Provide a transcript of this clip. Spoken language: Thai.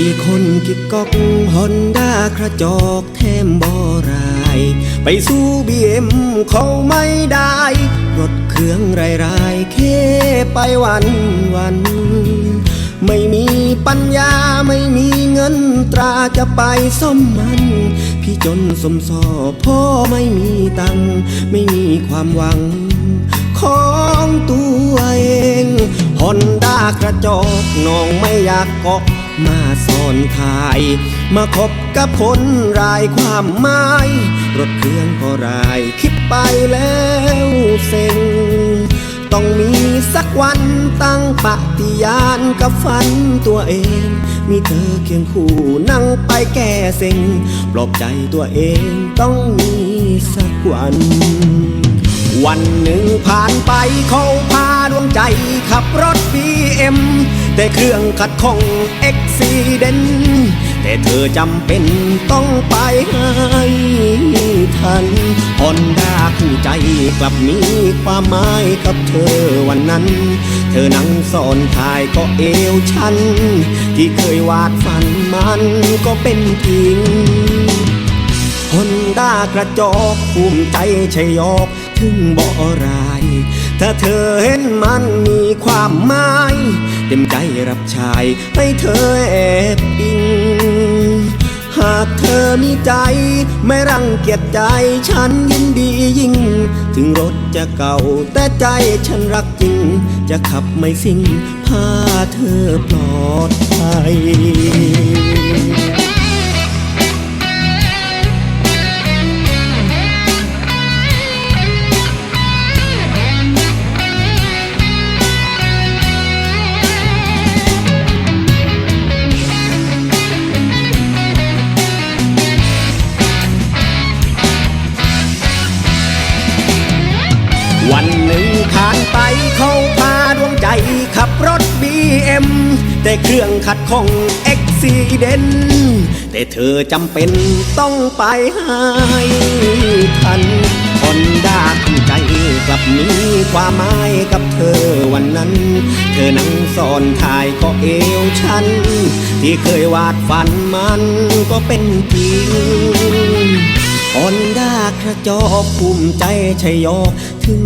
สี่คนกิกกอกฮอนด้ากระจอกแถมบอราย ไปสู้บีเอ็มเขาไม่ได้ รถเครื่องไรไรๆเคไปวันวัน ไม่มีปัญญาไม่มีเงินตราจะไปซ่อมมัน พี่จนสมสอพ่อไม่มีตังไม่มีความหวัง ของตัวเองฮอนด้ากระจอกน้องไม่อยากเกาะ มาสอนทาย มาคบกับคนรายความหมาย รถเครื่องก็ราย คิดไปแล้วเซ็ง ต้องมีสักวันตั้งปฏิญาณกับฝันตัวเอง มีเธอเคียงคู่นั่งไปแก้เซ็ง ปลอบใจตัวเองต้องมีสักวันวันหนึ่งผ่านไปเขาพาดวงใจขับรถบี BM แต่เครื่องขัดข้องเอ็กซีเดนแต่เธอจำเป็นต้องไปให้ทันฮอนด้าคู่ใจกลับมีความหมายกับเธอวันนั้น เธอนั่งสอนทายก็เอวฉัน ที่เคยวาดฝันมันก็เป็นจริงฮอนด้ากระจอกภูมิใจชยอกถึงบ่อรา ถ้าเธอเห็นมันมีความหมาย เต็มใจรับชายให้เธอแอบอิง หากเธอมีใจ ไม่รังเกียจใจฉันยินดียิ่ง ถึงรถจะเก่า แต่ใจฉันรักจริง จะขับไม่สิ่งพาเธอปลอดภัย ผ่านไปเขาพาดวงใจขับรถ BM แต่เครื่องขัดของเอ็กซีเดนแต่เธอจำเป็นต้องไปให้ทันฮอนด้าคู่ใจกลับมีความหมายกับเธอวันนั้น เธอนั่งสอนทายก็เอวฉัน ที่เคยวาดฝันมันก็เป็นจริงฮอนด้ากระจอกภูมิใจชัยยอถึง